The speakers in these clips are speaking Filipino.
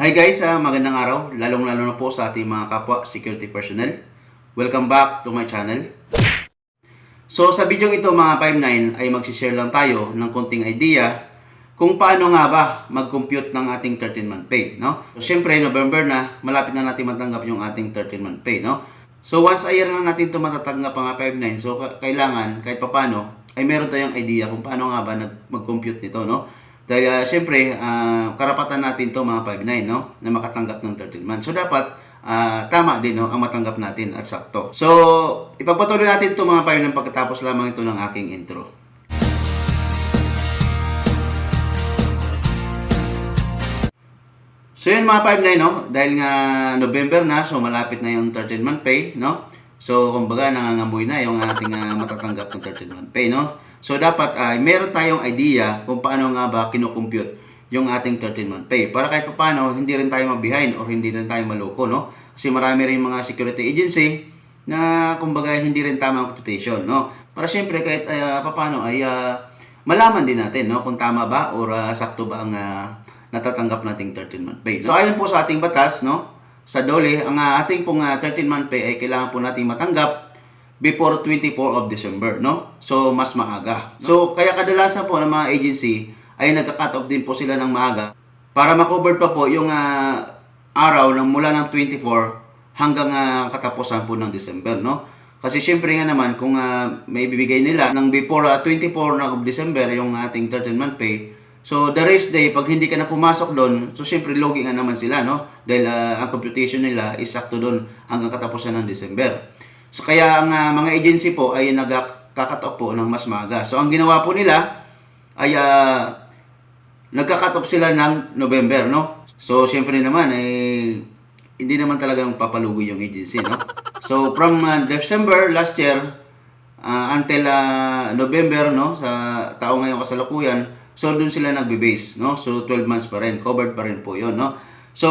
Hi guys, ah, magandang araw, lalong-lalo na po sa ating mga kapwa security personnel. Welcome back to my channel. So sa video ito mga 59 ay magsishare lang tayo ng konting idea kung paano nga ba mag-compute ng ating 13-month pay, no? So syempre, November na, malapit na natin matanggap yung ating 13-month pay, no? So once a year lang natin ito matatanggap mga 59, so ka- kailangan kahit papano ay meron tayong idea kung paano nga ba mag-compute nito, no? Dahil uh, syempre, ah, karapatan natin to mga 59, no? Na makatanggap ng 13 months. So dapat ah, tama din no ang matanggap natin at sakto. So, ipagpatuloy natin ito mga 59 pagkatapos lamang ito ng aking intro. So yun mga 5-9, no? Dahil nga November na, so malapit na yung 13-month pay, no? So, kumbaga, nangangamoy na yung ating ah, matatanggap ng 13-month pay, no? So, dapat ay meron tayong idea kung paano nga ba kinukompute yung ating 13-month pay. Para kahit paano, hindi rin tayo mabihind or hindi rin tayo maloko, no? Kasi marami rin mga security agency na, kumbaga, hindi rin tama ang computation, no? Para syempre, kahit uh, paano ay ah, malaman din natin, no? Kung tama ba or ah, sakto ba ang ah, natatanggap nating 13-month pay. So ayon po sa ating batas, no, sa DOLE, ang uh, ating pong 13-month pay ay kailangan po nating matanggap before 24 of December, no? So mas maaga. So kaya kadalasan po ng mga agency ay nagka-cut off din po sila ng maaga para ma-cover pa po yung ah, araw ng mula ng 24 hanggang ah, katapusan po ng December, no? Kasi syempre nga naman kung ah, may bibigay nila ng before ah, 24 na of December yung ating 13-month pay, So, the race day, pag hindi ka na pumasok doon, so syempre, logi nga naman sila, no? Dahil ah, ang computation nila is sakto doon hanggang katapusan ng December. So, kaya ang ah, mga agency po ay nagkakat off po ng mas maaga. So, ang ginawa po nila ay uh, nagka-cut off sila ng November, no? So, syempre naman, eh, hindi naman talagang papalugi yung agency, no? So, from ah, December last year ah, until ah, November, no? Sa taong ngayong kasalukuyan, so doon sila nagbe-base, no? So, 12 months pa rin, covered pa rin po yun, no? So,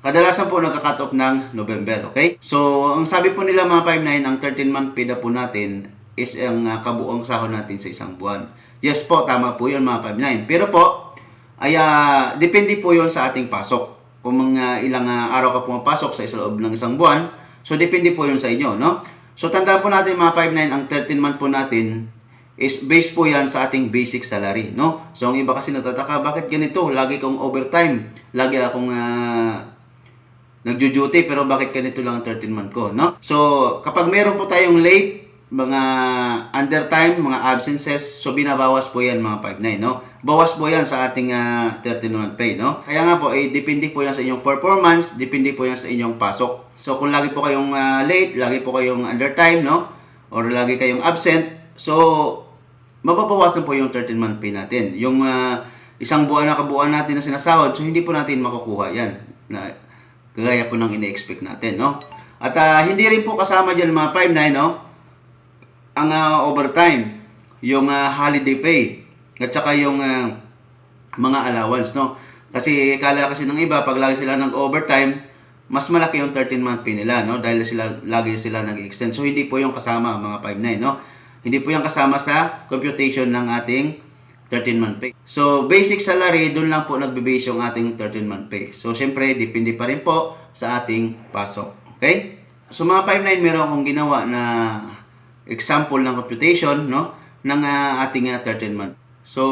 kadalasan po nagka-cut off ng November, okay? So, ang sabi po nila mga 5-9, ang 13-month pay na po natin is ang ah, kabuang sahod natin sa isang buwan. Yes po, tama po yun mga 5-9. Pero po, ay ah, depende po yun sa ating pasok. Kung mga ilang ah, araw ka pumapasok sa isang loob ng isang buwan, so depende po yun sa inyo, no? So, tandaan po natin mga 5-9, ang 13-month po natin is based po yan sa ating basic salary, no? So, ang iba kasi natataka, bakit ganito? Lagi kong overtime, lagi akong ah, nagjo-duty pero bakit ganito lang ang 13 month ko, no? So, kapag meron po tayong late, mga undertime, mga absences, so binabawas po yan mga 5-9, no? Bawas po yan sa ating ah, 13 month pay, no? Kaya nga po, eh, depende po yan sa inyong performance, depende po yan sa inyong pasok. So, kung lagi po kayong ah, late, lagi po kayong undertime, no? Or lagi kayong absent, so, mababawasan po yung 13 month pay natin. Yung ah, isang buwan na kabuuan natin na sinasahod, so hindi po natin makukuha yan. Na, kagaya po ng ine-expect natin, no? At ah, hindi rin po kasama dyan mga 5-9, no? Ang ah, overtime, yung ah, holiday pay, at saka yung ah, mga allowance, no? Kasi kala kasi ng iba, pag lagi sila nag-overtime, mas malaki yung 13 month pay nila, no? Dahil sila, lagi sila nag-extend. So, hindi po yung kasama, mga 5-9, no? Hindi po yung kasama sa computation ng ating 13-month pay. So, basic salary, doon lang po nagbe-base yung ating 13-month pay. So, syempre, depende pa rin po sa ating pasok. Okay? So, mga 5-9, meron akong ginawa na example ng computation, no? ng ah, ating 13-month. So,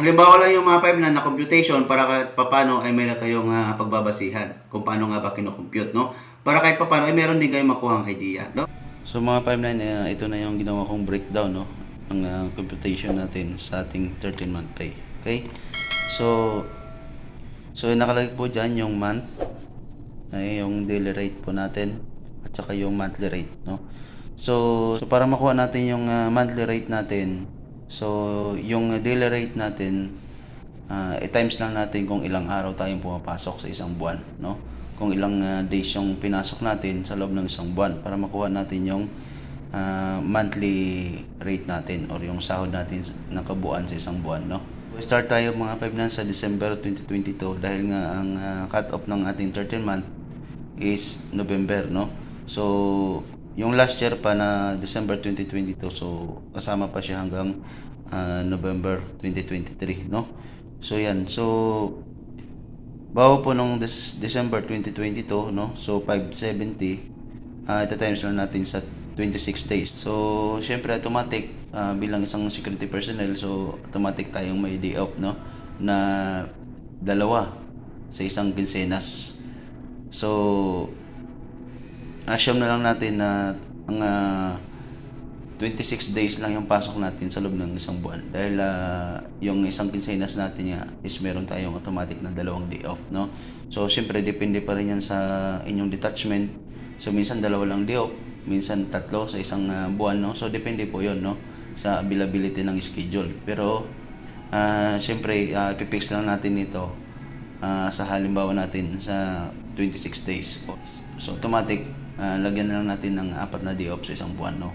halimbawa lang yung mga 5 na na computation para kahit papano ay meron kayong ah, pagbabasihan kung paano nga ba kinocompute, no? Para kahit papano ay meron din kayong makuhang idea, no? So mga 59, uh, ito na yung ginawa kong breakdown, no? Ang ah, computation natin sa ating 13-month pay. Okay? So, so nakalagay po dyan yung month, ay yung daily rate po natin, at saka yung monthly rate, no? So, so para makuha natin yung ah, monthly rate natin, so yung daily rate natin, ah, i-times lang natin kung ilang araw tayong pumapasok sa isang buwan, no? Kung ilang ah, days yung pinasok natin sa loob ng isang buwan para makuha natin yung ah, monthly rate natin or yung sahod natin na kabuuan sa isang buwan, no? Start tayo mga 5 na sa December 2022 dahil nga ang ah, cut-off ng ating 13 month is November, no? So, yung last year pa na December 2022, so kasama pa siya hanggang ah, November 2023, no? So, yan. So, bawa po nung Des- December 2022, no? So, 570, ah ita times lang natin sa 26 days. So, syempre automatic ah, bilang isang security personnel, so automatic tayong may day off, no? Na dalawa sa isang quincenas. So, assume na lang natin na ang ah, 26 days lang yung pasok natin sa loob ng isang buwan. Dahil ah, yung isang quincenas natin nga is meron tayong automatic na dalawang day off, no? So, syempre, depende pa rin yan sa inyong detachment. So, minsan dalawa lang day off, minsan tatlo sa isang ah, buwan, no? So, depende po yon no? Sa availability ng schedule. Pero, ah syempre, uh, ipipix lang natin ito ah, sa halimbawa natin sa 26 days. So, automatic, ah, lagyan na lang natin ng apat na day off sa isang buwan, no?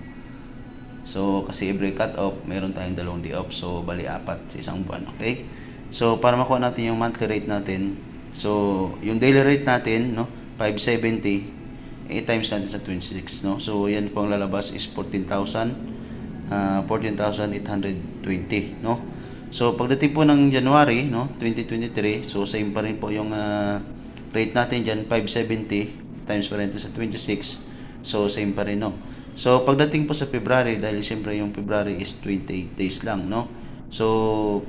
So, kasi every cut off, meron tayong dalawang day off. So, bali apat sa isang buwan. Okay? So, para makuha natin yung monthly rate natin, so, yung daily rate natin, no, 570, 8 times natin sa 26, no? So, yan po ang lalabas is 14,000, ah, 14,820, no? So, pagdating po ng January, no, 2023, so, same pa rin po yung ah, rate natin dyan, 570, times pa rin sa 26, so, same pa rin, no? So, pagdating po sa February, dahil siyempre yung February is 28 days lang, no? So,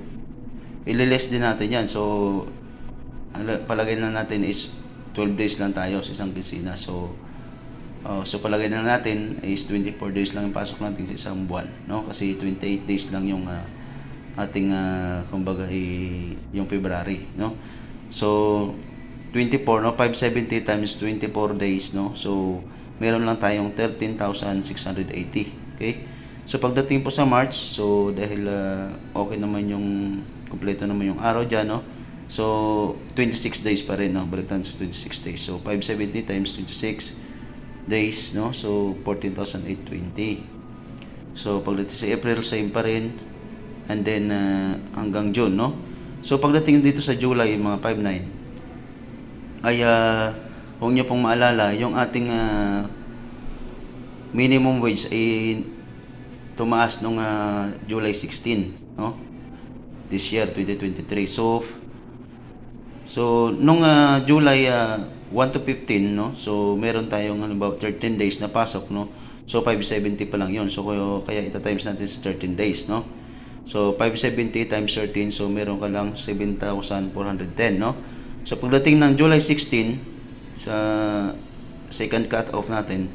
ililess din natin yan. So, ala- palagay na natin is 12 days lang tayo sa isang kisina. So, uh, so palagay na natin is 24 days lang yung pasok natin sa isang buwan, no? Kasi 28 days lang yung ah, ating ah, kumbaga yung February, no? So, 24, no? 570 times 24 days, no? So, meron lang tayong 13,680. Okay? So, pagdating po sa March, so, dahil ah, okay naman yung, kompleto naman yung araw dyan, no? So, 26 days pa rin, no? Baliktad sa 26 days. So, 570 times 26 days, no? So, 14,820. So, pagdating sa April, same pa rin. And then, ah, hanggang June, no? So, pagdating dito sa July, mga 5-9, ay uh, huwag niyo pong maalala, yung ating ah, minimum wage ay tumaas nung ah, July 16, no? This year, 2023. So, so nung ah, July ah, 1 to 15, no? So, meron tayong ano ba, 13 days na pasok, no? So, 570 pa lang yun. So, kaya, kaya ita times natin sa 13 days, no? So, 570 times 13, so meron ka lang 7,410, no? So, pagdating ng July 16, sa second cut off natin,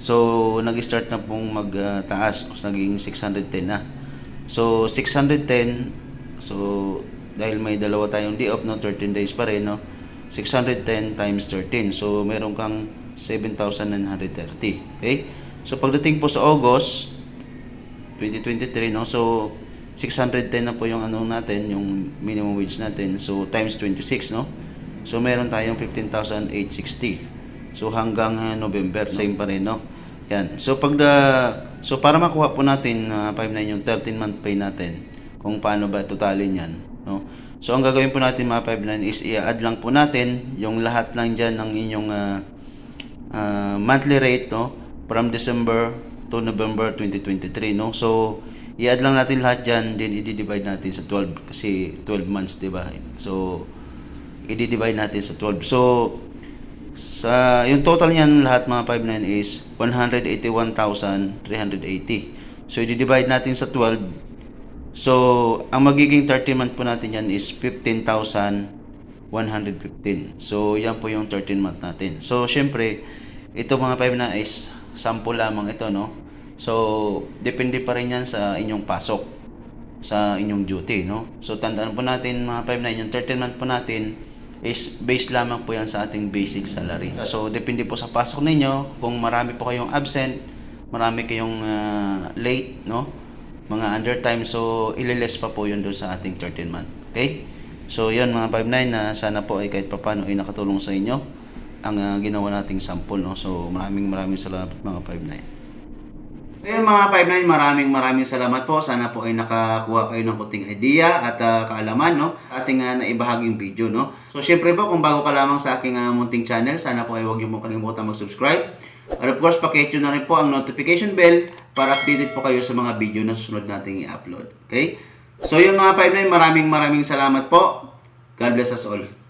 so, nag-start na pong magtaas. so, naging 610 na. So, 610, so, dahil may dalawa tayong day off, no? 13 days pa rin, no? 610 times 13. So, meron kang 7,930. Okay? So, pagdating po sa August, 2023, no? So, 610 na po yung ano natin, yung minimum wage natin. So, times 26, no? So, meron tayong 15,860. So, hanggang ah, November, same pa rin, no? Yan. So, pag the- so para makuha po natin uh, 5.9 yung 13-month pay natin, kung paano ba totalin yan, no? So, ang gagawin po natin mga 5.9 is i-add lang po natin yung lahat lang dyan ng inyong ah, ah, monthly rate, no? From December to November 2023, no? So, i-add lang natin lahat dyan, then i-divide natin sa 12 kasi 12 months, di ba? So, i-divide natin sa 12. So, sa yung total niyan lahat mga 59 is 181,380. So, i-divide natin sa 12. So, ang magiging 30 month po natin yan is 15,115. So, yan po yung 13 month natin. So, syempre, ito mga 5 na is sample lamang ito, no? So, depende pa rin yan sa inyong pasok sa inyong duty, no? So, tandaan po natin mga 5 na yung 13 month po natin is based lamang po yan sa ating basic salary. So, depende po sa pasok ninyo. Kung marami po kayong absent, marami kayong ah, late, no? Mga undertime. So, ililess pa po yun doon sa ating 13 month. Okay? So, yun mga 5-9 na sana po ay kahit papano ay nakatulong sa inyo ang ah, ginawa nating sample, no? So, maraming maraming salamat mga 5-9. Ngayon mga 5-9, maraming maraming salamat po. Sana po ay nakakuha kayo ng kuting idea at ah, kaalaman no? ating uh, naibahaging video. No? So syempre po, kung bago ka lamang sa aking ah, munting channel, sana po ay huwag niyo pong kalimutan mag-subscribe. At of course, pakihit nyo na rin po ang notification bell para updated po kayo sa mga video na susunod nating i-upload. Okay? So yun mga 5-9, maraming maraming salamat po. God bless us all.